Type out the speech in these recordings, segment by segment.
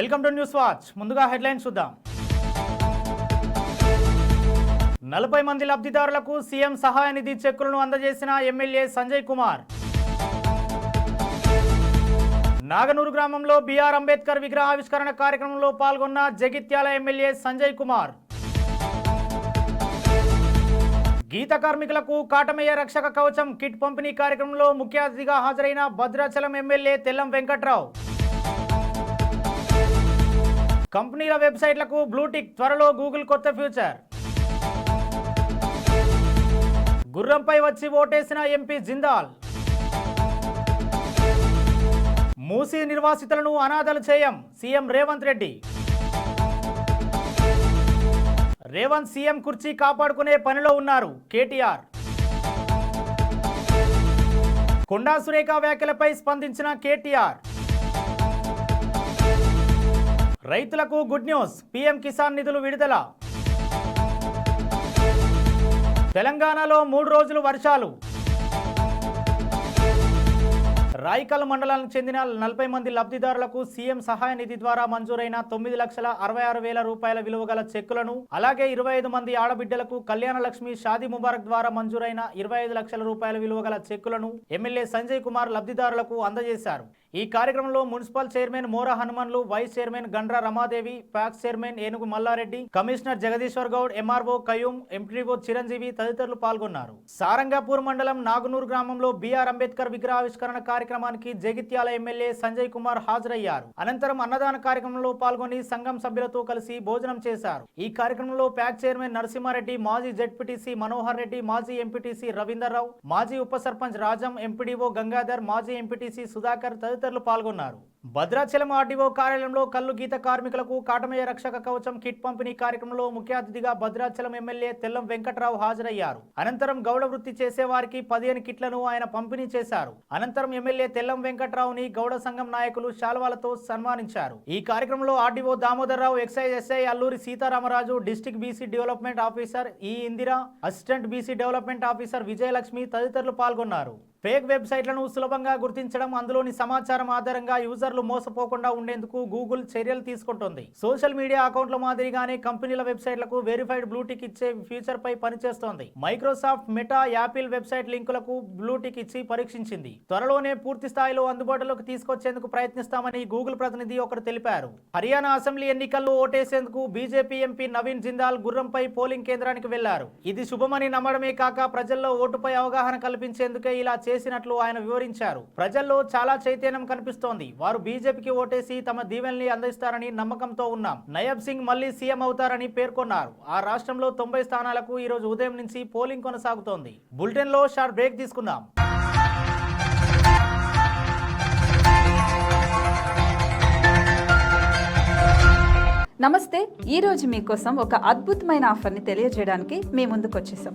Welcome to news watch. ముందుగా headlines చూద్దాం. నలభై మంది లబ్ధిదారులకు సీఎం సహాయ నిధి చెక్కులను అందజేసిన ఎమ్మెల్యే సంజయ్ కుమార్. నాగనూరు గ్రామంలో బీఆర్ అంబేద్కర్ విగ్రహావిష్కరణ కార్యక్రమంలో పాల్గొన్న జగిత్యాల ఎమ్మెల్యే సంజయ్ కుమార్. గీత కార్మికులకు కాటమయ్య రక్షక కవచం కిట్ పంపిణీ కార్యక్రమంలో ముఖ్య అతిథిగా హాజరైన భద్రాచలం ఎమ్మెల్యే తెల్లం వెంకట్రావు. కంపెనీల వెబ్సైట్లకు బ్లూటిక్ త్వరలో గూగుల్ కొత్త ఫ్యూచర్. గుర్రంపై వచ్చి ఓటేసిన ఎంపీ జిందాల్. మూసీ నిర్వాసితులను అనాథలు చేయం సీఎం రేవంత్ రెడ్డి. రేవంత్ సీఎం కుర్చీ కాపాడుకునే పనిలో ఉన్నారు కేటీఆర్. కొండా సురేఖ వ్యాఖ్యలపై స్పందించిన కేటీఆర్. రైతులకు గుడ్ న్యూస్. పీఎం కిసాన్ నిధులు విడుదల. తెలంగాణలో మూడు రోజులు వర్షాలు. రాయికల్ మండలానికి చెందిన నలభై మంది లబ్ధిదారులకు సీఎం సహాయ నిధి ద్వారా మంజూరైన తొమ్మిది లక్షల అరవై ఆరు వేల రూపాయల విలువ గల చెక్కులను అలాగే ఇరవై ఐదు మంది ఆడబిడ్డలకు కళ్యాణ లక్ష్మి షాదీ ముబారక్ ద్వారా మంజూరైన ఇరవై ఐదు లక్షల రూపాయల విలువ గల చెక్కులను ఎమ్మెల్యే సంజయ్ కుమార్ లబ్ధిదారులకు అందజేశారు. ఈ కార్యక్రమంలో municipal chairman Mora Hanumanlu vice chairman Gandra Ramadevi PACS chairman Enugu Mallareddy commissioner Jagadishwar Goud MRO Kayum MPO Chiranjeevi తదితరులు పాల్గొన్నారు. సారంగాపూర్ మండలం నాగునూరు గ్రామంలో బీఆర్ అంబేద్కర్ విగ్రహావిష్కరణ కార్యక్రమానికి జగిత్యాల ఎమ్మెల్యే సంజయ్ కుమార్ హాజరయ్యారు. అనంతరం అన్నదాన కార్యక్రమంలో పాల్గొని సంఘం సభ్యులతో కలిసి భోజనం చేశారు. ఈ కార్యక్రమంలో ప్యాక్ చైర్మన్ నరసింహారెడ్డి మాజీ జెడ్పీటీసీ మనోహర్ రెడ్డి మాజీ ఎంపీటీసీ రవీందర్ రావు మాజీ ఉప సర్పంచ్ రాజం ఎంపీడీఓ గంగాధర్ మాజీ ఎంపీటీసీ సుధాకర్ తదితరులు పాల్గొన్నారు. భద్రాచలం ఆర్డీఓ కార్యాలయంలో కల్లు గీత కార్మికులకు కాటమయ్య రక్షక కవచం కిట్ పంపిణీ కార్యక్రమంలో ముఖ్య అతిథిగా భద్రాచలం ఎమ్మెల్యే తెల్లం వెంకటరావు హాజరయ్యారు. అనంతరం గౌడ వృత్తి చేసే వారికి పదిహేను కిట్లను ఆయన పంపిణీ చేశారు. అనంతరం ఎమ్మెల్యే తెల్లం వెంకట్రావుని గౌడ సంఘం నాయకులు శాల్వాలతో సన్మానించారు. ఈ కార్యక్రమంలో RDO Damodararao excise SI Alluri Sitaramaraju district BC development officer ఈ Indira assistant BC development officer Vijayalakshmi తదితరులు పాల్గొన్నారు. ఫేక్ వెబ్సైట్లను సులభంగా గుర్తించడం అందులోని సమాచారం ఆధారంగా యూజర్లు మోసపోకుండా ఉండేందుకు గూగుల్ చర్యలు తీసుకుంటోంది. సోషల్ మీడియా అకౌంట్ల మాదిరిగానే కంపెనీల వెబ్సైట్లకు వెరిఫైడ్ బ్లూటిక్ ఇచ్చే ఫ్యూచర్ పై పనిచేస్తోంది. మైక్రోసాఫ్ట్ మెటా యాపిల్ వెబ్సైట్ లింకులకు బ్లూటిక్ ఇచ్చి పరీక్షించింది. త్వరలోనే పూర్తి స్థాయిలో అందుబాటులోకి తీసుకొచ్చేందుకు ప్రయత్నిస్తామని గూగుల్ ప్రతినిధి ఒకరు తెలిపారు. హర్యానా అసెంబ్లీ ఎన్నికల్లో ఓటేసేందుకు బీజేపీ ఎంపీ నవీన్ జిందాల్ గుర్రంపై పోలింగ్ కేంద్రానికి వెళ్ళారు. ఇది శుభమని నమ్మడమే కాక ప్రజల్లో ఓటుపై అవగాహన కల్పించేందుకే ఇలా చేసినట్లు ఆయన వివరించారు. ప్రజల్లో చాలా చైతన్యం కనిపిస్తోంది. వారు బీజేపీకి ఓటేసి తమ దీవెల్ని అందిస్తారని నమ్మకంతో ఉన్నాం. నయబ్ సింగ్ మళ్ళీ సీఎం అవుతారని పేర్కొన్నారు. ఆ రాష్ట్రంలో తొంభై స్థానాలకు ఈ రోజు ఉదయం నుంచి పోలింగ్ కొనసాగుతోంది. బులెటిన్లో షార్ట్ బ్రేక్ తీసుకుందాం. నమస్తే. ఈ రోజు మీకోసం ఒక అద్భుతమైన ఆఫర్ని తెలియజేయడానికి మీ ముందుకు వచ్చేసాం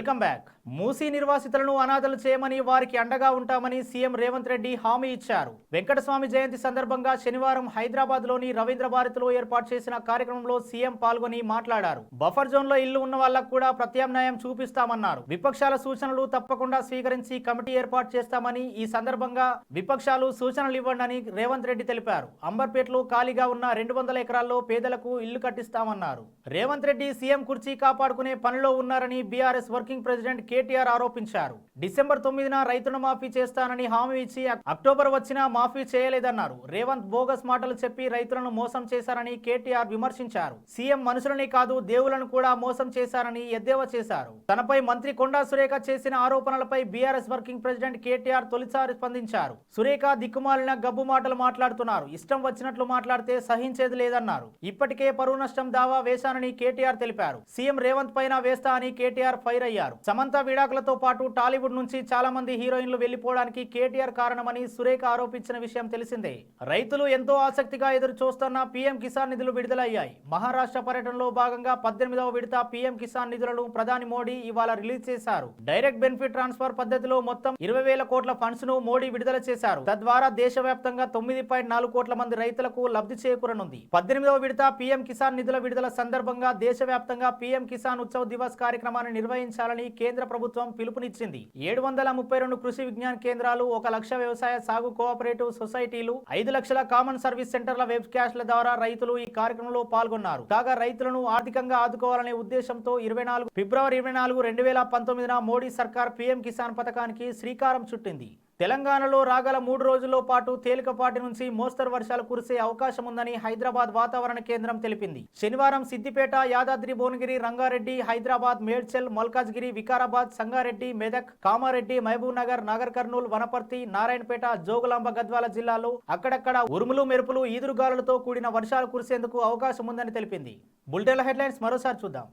వెల్కమ్ బ్యాక్ మూసీ నిర్వాసితులను అనాథలు చేయమని వారికి అండగా ఉంటామని సీఎం రేవంత్ రెడ్డి హామీ ఇచ్చారు. వెంకటస్వామి జయంతి సందర్భంగా శనివారం హైదరాబాద్లోని రవీంద్ర భారతిలో ఏర్పాటు చేసిన కార్యక్రమంలో సీఎం పాల్గొని మాట్లాడారు. బఫర్ జోన్లో ఇల్లు ఉన్న వాళ్ళకు కూడా ప్రత్యామ్నాయం చూపిస్తామన్నారు. విపక్షాల సూచనలు తప్పకుండా స్వీకరించి కమిటీ ఏర్పాటు చేస్తామని ఈ సందర్భంగా విపక్షాలు సూచనలు ఇవ్వండి రేవంత్ రెడ్డి తెలిపారు. అంబర్పేటలో ఖాళీగా ఉన్న రెండు వందల ఎకరాల్లో పేదలకు ఇల్లు కట్టిస్తామన్నారు. రేవంత్ రెడ్డి సీఎం కుర్చీ కాపాడుకునే పనిలో ఉన్నారని బీఆర్ఎస్ వర్కింగ్ ప్రెసిడెంట్ కేటీఆర్ ఆరోపించారు. డిసెంబర్ తొమ్మిదిన రైతును మాఫీ చేస్తానని హామీ ఇచ్చి అక్టోబర్ వచ్చినా మాఫీ చేయలేదన్నారు. రేవంత్ బోగస్ మాటలు చెప్పి రైతులను మోసం చేశారని కేటీఆర్ విమర్శించారు. సీఎం మనుషులని కాదు దేవులను కూడా మోసం చేశారని ఎద్దేవా చేశారు. తనపై మంత్రి కొండా సురేఖ చేసిన ఆరోపణలపై బీఆర్ఎస్ వర్కింగ్ ప్రెసిడెంట్ కేటీఆర్ తొలిసారి స్పందించారు. సురేఖ దిక్కుమాలిన గబ్బు మాటలు మాట్లాడుతున్నారు. ఇష్టం వచ్చినట్లు మాట్లాడితే సహించేది లేదన్నారు. ఇప్పటికే పరువు నష్టం దావా వేశానని కేటీఆర్ తెలిపారు. సీఎం రేవంత్ పైన వేస్తా అని కేటీఆర్ ఫైర్ అయ్యారు. సమంత విడాకులతో పాటు టాలీవుడ్ నుంచి చాలా మంది హీరోయిన్లు వెళ్ళిపోవడానికి కేటీఆర్ కారణమని సురేఖ ఆరోపించిన విషయం తెలిసిందే. రైతులు ఎంతో ఆసక్తిగా ఎదురు చూస్తున్న పీఎం కిసాన్ నిధులు విడుదలయ్యాయి. మహారాష్ట్ర పర్యటనలో భాగంగా పద్దెనిమిదవ విడత పీఎం కిసాన్ నిధులను ప్రధాని మోడీ ఇవాళ రిలీజ్ చేశారు. డైరెక్ట్ బెనిఫిట్ ట్రాన్స్ఫర్ పద్ధతిలో మొత్తం ఇరవై వేల కోట్ల ఫండ్స్ను మోడీ విడుదల చేశారు. తద్వారా దేశవ్యాప్తంగా తొమ్మిది పాయింట్ నాలుగు కోట్ల మంది రైతులకు లబ్ధి చేకూరనుంది. పద్దెనిమిదవ విడత పీఎం కిసాన్ నిధుల విడుదల సందర్భంగా దేశవ్యాప్తంగా పీఎం కిసాన్ ఉత్సవ్ దివస్ కార్యక్రమాన్ని నిర్వహించాలని కేంద్ర ప్రభుత్వం పిలుపునిచ్చింది. ఏడు వందల ముప్పై రెండు కృషి విజ్ఞాన కేంద్రాలు ఒక లక్ష వ్యవసాయ సాగు కోఆపరేటివ్ సొసైటీలు ఐదు లక్షల కామన్ సర్వీస్ సెంటర్ల వెబ్ క్యాష్ల ద్వారా రైతులు ఈ కార్యక్రమంలో పాల్గొన్నారు. కాగా రైతులను ఆర్థికంగా ఆదుకోవాలనే ఉద్దేశంతో ఇరవై నాలుగు ఫిబ్రవరి ఇరవై నాలుగు రెండు వేల పంతొమ్మిదిన మోడీ సర్కార్ పీఎం కిసాన్ పథకానికి శ్రీకారం చుట్టింది. తెలంగాణలో రాగల మూడు రోజుల్లో పాటు తేలికపాటి నుంచి మోస్తరు వర్షాలు కురిసే అవకాశం ఉందని హైదరాబాద్ వాతావరణ కేంద్రం తెలిపింది. శనివారం సిద్దిపేట యాదాద్రి భువనగిరి రంగారెడ్డి హైదరాబాద్ మేడ్చల్ మల్కాజ్గిరి వికారాబాద్ సంగారెడ్డి మెదక్ కామారెడ్డి మహబూబ్ నగర్ నాగర్ కర్నూలు వనపర్తి నారాయణపేట జోగులాంబ గద్వాల జిల్లాలో అక్కడక్కడ ఉరుములు మెరుపులు ఈదురుగాలులతో కూడిన వర్షాలు కురిసేందుకు అవకాశం ఉందని తెలిపింది. బుల్టెల్ హెడ్లైన్స్ మరోసారి చూద్దాం.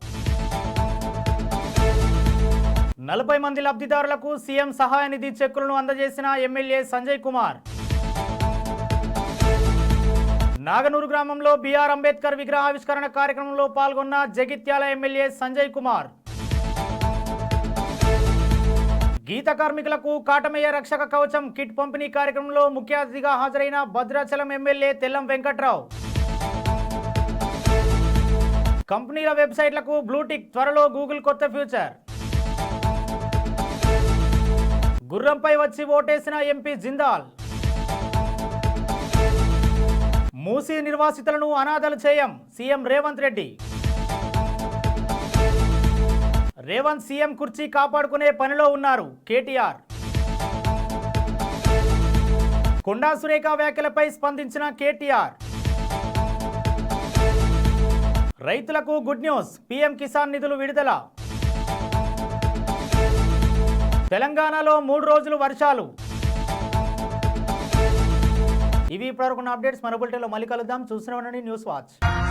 నలభై మంది లబ్ధిదారులకు సీఎం సహాయ నిధి చెక్కులను అందజేసిన ఎమ్మెల్యే సంజయ్ కుమార్. నాగనూరు గ్రామంలో బీఆర్ అంబేద్కర్ విగ్రహావిష్కరణ కార్యక్రమంలో పాల్గొన్న జగిత్యాల ఎమ్మెల్యే సంజయ్ కుమార్. గీత కార్మికులకు కాటమయ్య రక్షక కవచం కిట్ పంపిణీ కార్యక్రమంలో ముఖ్య అతిథిగా హాజరైన భద్రాచలం ఎమ్మెల్యే తెల్లం వెంకట్రావు. కంపెనీల వెబ్సైట్లకు బ్లూటిక్ త్వరలో గూగుల్ కొత్త ఫ్యూచర్. గుర్రంపై వచ్చి ఓటేసిన ఎంపీ జిందాల్. మూసీ నిర్వాసితులను అనాథలు చేయం సీఎం రేవంత్ రెడ్డి. రేవంత్ సీఎం కుర్చీ కాపాడుకునే పనిలో ఉన్నారు కేటీఆర్. కొండా సురేఖ వ్యాఖ్యలపై స్పందించిన కేటీఆర్. రైతులకు గుడ్ న్యూస్ పీఎం కిసాన్ నిధులు విడుదల. తెలంగాణలో మూడు రోజులు వర్షాలు. ఇవి ఇప్పటివరకు అప్డేట్స్. మన బులెటిన్లో మళ్ళీ కలుద్దాం. చూసిన న్యూస్ వాచ్.